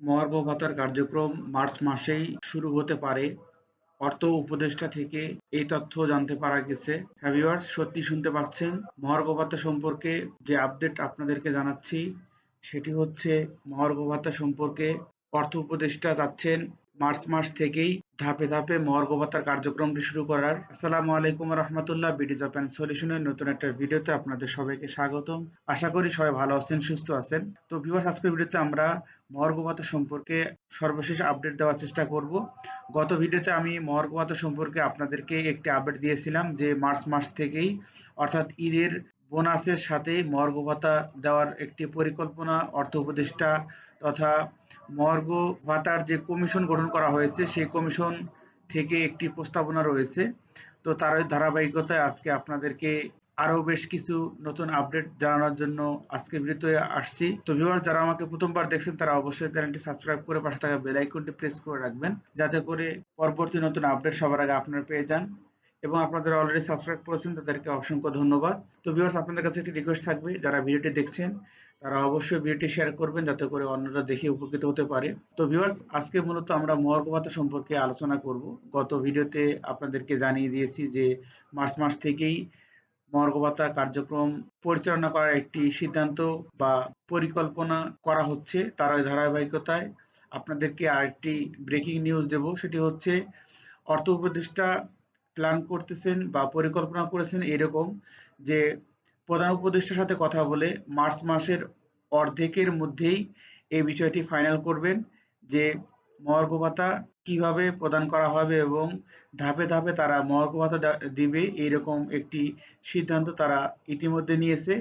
মহার্ঘ ভাতার কার্যক্রম মার্চ মাসেই শুরু হতে পারে। অর্থ উপদেষ্টা থেকে এই তথ্য জানতে পারা গেছে। হ্যাভিওয়ার্স সত্যি শুনতে পাচ্ছেন? মহার্ঘ ভাতা সম্পর্কে যে আপডেট আপনাদেরকে জানাচ্ছি, সেটি হচ্ছে মহার্ঘ ভাতা সম্পর্কে অর্থ উপদেষ্টা যাচ্ছেন মার্চ মাস থেকেই ধাপে ধাপে ভাতার কার্যক্রমটি শুরু করার। আসসালামু আলাইকুম রহমতুল্লাহ বিডি জাপান সলিউশনের নতুন একটা ভিডিওতে আপনাদের সবাইকে স্বাগতম। আশা করি সবাই ভালো আছেন, সুস্থ আছেন। তো ভিউয়ার্স আজকের ভিডিওতে আমরা ভাতা সম্পর্কে সর্বশেষ আপডেট দেওয়ার চেষ্টা করব। গত ভিডিওতে আমি ভাতা সম্পর্কে আপনাদেরকে একটি আপডেট দিয়েছিলাম যে মার্চ মাস থেকেই অর্থাৎ ঈদের বোনাসের সাথে মর্গ ভাতা দেওয়ার একটি পরিকল্পনা, অর্থ উপদেষ্টা তথা মর্গ ভাতার যে কমিশন গঠন করা হয়েছে, সেই কমিশন থেকে একটি প্রস্তাবনা রয়েছে। তো তার ধারাবাহিকতায় আজকে আপনাদেরকে আরও বেশ কিছু নতুন আপডেট জানানোর জন্য আজকে ভিডিওতে আসছি। তো ভিউয়ার্স যারা আমাকে প্রথমবার দেখছেন, তারা অবশ্যই চ্যানেলটি সাবস্ক্রাইব করে পাশে থাকা বেল আইকনটি প্রেস করে রাখবেন, যাতে করে পরবর্তী নতুন আপডেট সবার আগে আপনারা পেয়ে যান। এবং আপনাদের অলরেডি সাবস্ক্রাইব করেছেন, তাদেরকে অসংখ্য ধন্যবাদ। তো ভিউয়ার্স আপনাদের কাছে একটি রিকোয়েস্ট থাকবে, যারা ভিডিওটি দেখছেন, তারা অবশ্যই ভিডিওটি শেয়ার করবেন, যাতে করে অন্যরা দেখে উপকৃত হতে পারে। তো ভিউয়ার্স আজকে মূলত আমরা মহার্ঘ সম্পর্কে আলোচনা করব। গত ভিডিওতে আপনাদেরকে জানিয়ে দিয়েছি যে মার্চ মাস থেকেই মহার্ঘ ভাতা কার্যক্রম পরিচালনা করার একটি সিদ্ধান্ত বা পরিকল্পনা করা হচ্ছে তার ধারাবাহিকতায়। আপনাদেরকে আরেকটি ব্রেকিং নিউজ দেব, সেটি হচ্ছে অর্থ উপদেষ্টা প্ল্যান করতেছেন বা পরিকল্পনা করেছেন এরকম যে প্রধান উপদেষ্টার সাথে কথা বলে মার্চ মাসের অর্ধেকের মধ্যেই এই বিষয়টি ফাইনাল করবেন, যে মহার্ঘ ভাতা কীভাবে প্রদান করা হবে এবং ধাপে ধাপে তারা মহার্ঘ ভাতা দিবে এইরকম একটি সিদ্ধান্ত তারা ইতিমধ্যে নিয়েছে।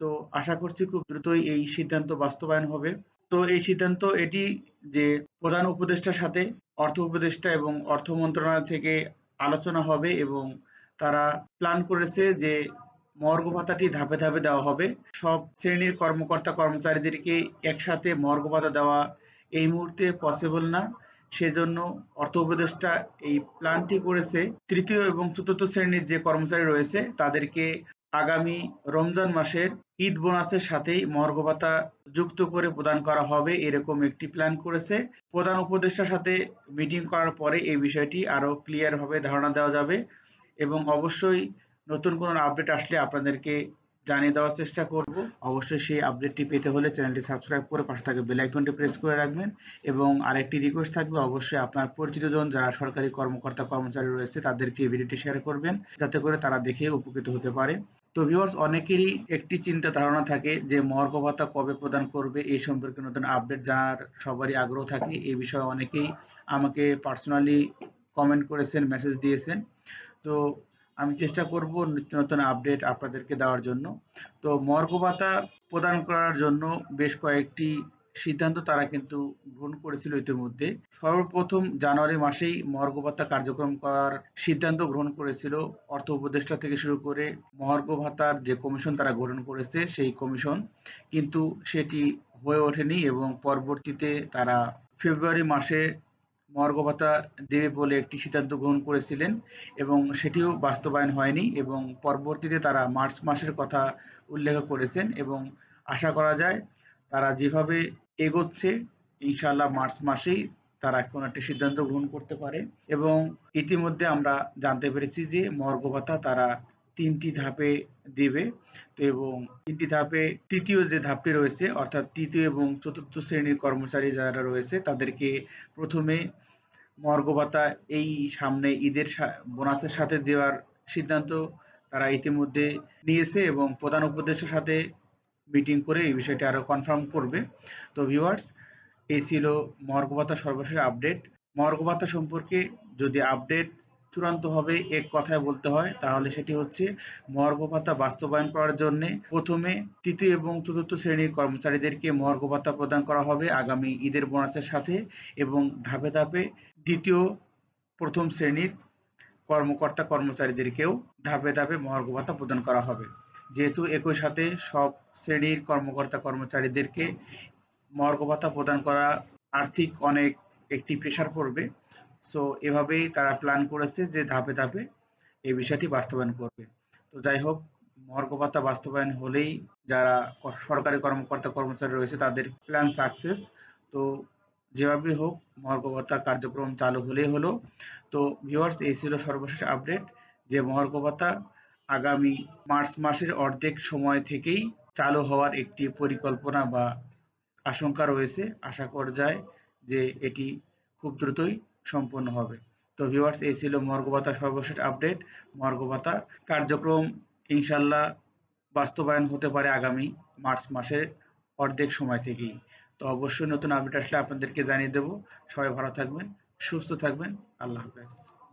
তো আশা করছি খুব দ্রুতই এই সিদ্ধান্ত বাস্তবায়ন হবে। তো এই সিদ্ধান্ত এটি যে প্রধান উপদেষ্টার সাথে অর্থ উপদেষ্টা এবং অর্থ মন্ত্রণালয় থেকে আলোচনা হবে এবং তারা প্ল্যান করেছে যে মর্গ ভাতাটি ধাপে ধাপে দেওয়া হবে। সব শ্রেণির কর্মকর্তা কর্মচারীদেরকে একসাথে মর্গ ভাতা দেওয়া এই মুহূর্তে পসিবল না। সেজন্য অর্থ উপদেষ্টা এই প্ল্যানটি করেছে। তৃতীয় এবং চতুর্থ শ্রেণির যে কর্মচারী রয়েছে, তাদেরকে আগামী রমজান মাসের ঈদ বোনাসের সাথেই মর্গ ভাতা যুক্ত করে প্রদান করা হবে এরকম একটি প্ল্যান করেছে। প্রধান উপদেষ্টার সাথে মিটিং করার পরে এই বিষয়টি আরও ক্লিয়ারভাবে ধারণা দেওয়া যাবে এবং অবশ্যই নতুন কোনো আপডেট আসলে আপনাদেরকে জানিয়ে দেওয়ার চেষ্টা করব। অবশ্যই সেই আপডেটটি পেতে হলে চ্যানেলটি সাবস্ক্রাইব করে পাশে থাকা বেল আইকনটি প্রেস করে রাখবেন এবং আরেকটি রিকোয়েস্ট থাকবে, অবশ্যই আপনার পরিচিতজন যারা সরকারি কর্মকর্তা কর্মচারী রয়েছে তাদেরকে ভিডিওটি শেয়ার করবেন, যাতে করে তারা দেখে উপকৃত হতে পারে। তো ভিউয়ার্স অনেকেরই একটি চিন্তা ধারণা থাকে যে মহার্ঘ ভাতা কবে প্রদান করবে, এই সম্পর্কে নতুন আপডেট জানার সবারই আগ্রহ থাকে। এই বিষয়ে অনেকেই আমাকে পার্সোনালি কমেন্ট করেছেন মেসেজ দিয়েছেন। তো আমি চেষ্টা করব নিত্য নতুন আপডেট আপনাদেরকে দেওয়ার জন্য। তো মর্গ ভাতা প্রদান করার জন্য বেশ কয়েকটি সিদ্ধান্ত তারা কিন্তু গ্রহণ করেছিল ইতিমধ্যে। সর্বপ্রথম জানুয়ারি মাসেই মহার্ঘ ভাতা কার্যক্রম করার সিদ্ধান্ত গ্রহণ করেছিল অর্থ উপদেষ্টা থেকে শুরু করে মহার্ঘ ভাতার যে কমিশন তারা গঠন করেছে সেই কমিশন। কিন্তু সেটি হয়ে ওঠেনি এবং পরবর্তীতে তারা ফেব্রুয়ারি মাসে মহার্ঘ ভাতা দেবে বলে একটি সিদ্ধান্ত গ্রহণ করেছিলেন এবং সেটিও বাস্তবায়ন হয়নি এবং পরবর্তীতে তারা মার্চ মাসের কথা উল্লেখ করেছেন এবং আশা করা যায় তারা যেভাবে এগোচ্ছে ইনশাল্লাহ মার্চ মাসেই তারা কোনো একটি সিদ্ধান্ত গ্রহণ করতে পারে। এবং ইতিমধ্যে আমরা জানতে পেরেছি যে মর্গ ভাতা তারা তিনটি ধাপে দেবে। এবং তিনটি ধাপে, তৃতীয় যে ধাপটি রয়েছে, অর্থাৎ তৃতীয় এবং চতুর্থ শ্রেণির কর্মচারী যারা রয়েছে, তাদেরকে প্রথমে মর্গ ভাতা এই সামনে ঈদের বোনাসের সাথে দেওয়ার সিদ্ধান্ত তারা ইতিমধ্যে নিয়েছে এবং প্রধান উপদেশের সাথে মিটিং করে এই বিষয়টি আরও কনফার্ম করবে। তো ভিউয়ার্স এই ছিল মর্গ ভাতা সর্বশেষ আপডেট মর্গ ভাতা সম্পর্কে যদি আপডেট চূড়ান্তভাবে এক কথায় বলতে হয়, তাহলে সেটি হচ্ছে মর্গ ভাতা বাস্তবায়ন করার জন্য প্রথমে তৃতীয় এবং চতুর্থ শ্রেণির কর্মচারীদেরকে মর্গ ভাতা প্রদান করা হবে আগামী ঈদের বোনাসের সাথে এবং ধাপে ধাপে দ্বিতীয়, প্রথম শ্রেণির কর্মকর্তা কর্মচারীদেরকেও ধাপে ধাপে মহার্ঘ ভাতা প্রদান করা হবে। যেহেতু একই সাথে সব শ্রেণির কর্মকর্তা কর্মচারীদেরকে মহার্ঘ ভাতা প্রদান করা আর্থিক অনেক একটি প্রেশার পড়বে। সো এভাবেই তারা প্ল্যান করেছে যে ধাপে ধাপে এই বিষয়টি বাস্তবায়ন করবে। তো যাই হোক মহার্ঘ ভাতা বাস্তবায়ন হলেই যারা সরকারি কর্মকর্তা কর্মচারী রয়েছে তাদের প্ল্যান সাকসেস তো যেভাবেই হোক মহার্ঘ ভাতা কার্যক্রম চালু হলেই হলো। তো ভিউয়ার্স এই ছিল সর্বশেষ আপডেট যে মহার্ঘ ভাতা আগামী মার্চ মাসের অর্ধেক সময় থেকেই চালু হওয়ার একটি পরিকল্পনা বা আশঙ্কা রয়েছে। আশা করা যায় যে এটি খুব দ্রুতই সম্পন্ন হবে। তো ভিউয়ার্স এই ছিল মর্গ ভাতা সর্বশেষ আপডেট। মর্গ ভাতা কার্যক্রম ইনশাল্লাহ বাস্তবায়ন হতে পারে আগামী মার্চ মাসের অর্ধেক সময় থেকেই। তো অবশ্যই নতুন আপডেট আসলে আপনাদেরকে জানিয়ে দেব। সবাই ভালো থাকবেন, সুস্থ থাকবেন। আল্লাহ হাফেজ।